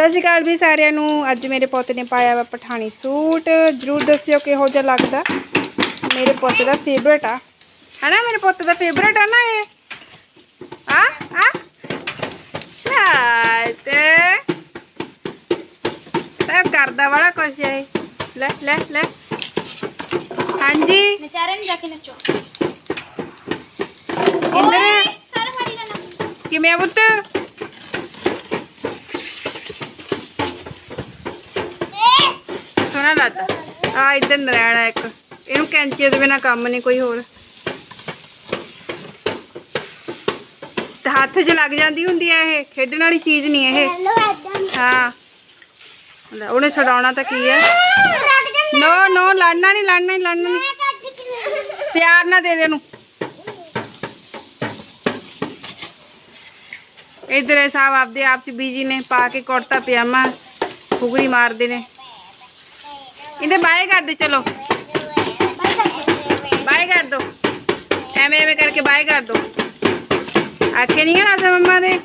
ਸਤਿ ਸ਼੍ਰੀ ਅਕਾਲ ਵੀ ਸਾਰਿਆਂ ਨੂੰ। ਅੱਜ ਮੇਰੇ ਪੁੱਤ ਨੇ ਪਾਇਆ ਵਾ ਪਠਾਣੀ ਸੂਟ। ਜਰੂਰ ਦੱਸਿਓ ਕਿਹੋ ਜਿਹਾ ਲੱਗਦਾ। ਮੇਰੇ ਪੁੱਤ ਦਾ ਫੇਵਰਟ ਆ। ਹਨਾ ਮੇਰੇ ਪੁੱਤ ਦਾ ਫੇਵਰਟ ਆ ਨਾ ਇਹ? ਆ ਆ। ਸ਼ਾਇਦ ਤਾਂ ਕਰਦਾ ਵਾਲਾ ਕੁਛ ਹੈ। ਲੈ ਲੈ ਲੈ। ਹਾਂਜੀ। ਨਚਾਰੇ ਨੂੰ ਜਾ ਕੇ ਨੱਚੋ। ਇੰਦਰ ਸਰ ਮਾਰੀ ਦਾ ਨਾ ਕਿਵੇਂ ਆ ਪੁੱਤ? ਸੋਹਣਾ ਲੱਗਦਾ ਆ ਇੱਧਰ ਨਰੈਣ ਆ ਇੱਕ। ਇਹਨੂੰ ਕੈਂਚੀ ਦੇ ਬਿਨਾ ਕੰਮ ਨਹੀਂ ਕੋਈ ਹੋਰ। ਤੇ ਹੱਥ 'ਚ ਲੱਗ ਜਾਂਦੀ ਹੁੰਦੀ ਆ ਇਹ। ਖੇਡਣ ਵਾਲੀ ਚੀਜ਼ ਨਹੀਂ ਇਹ। ਹਾਂ। ਉਹਨੇ ਛਡਾਉਣਾ ਤਾਂ ਕੀ ਹੈ ਨੋ ਨੋ ਲੜਨਾ ਨਹੀਂ ਲੜਨਾ ਨਹੀਂ ਲੜਨਾ ਨਹੀਂ ਪਿਆਰ ਨਾਲ ਦੇ ਦੇ ਇਹਨੂੰ ਇਧਰ ਇਹ ਸਾਹਿਬ ਆਪਦੇ ਆਪ ਚ ਬੀਜੀ ਨੇ ਪਾ ਕੇ ਕੁੜਤਾ ਪਜਾਮਾ ਫੁਗੜੀ ਮਾਰਦੇ ਨੇ। ਇਹਦੇ ਬਾਏ ਕਰ ਦੇ, ਚਲੋ। ਬਾਏ ਕਰ ਦੋ। ਐਵੇਂ ਐਵੇਂ ਕਰਕੇ ਬਾਏ ਕਰ ਦੋ। ਆਖੇ ਨਹੀਂ ਨਾ ਮੰਮਾ ਦੇ?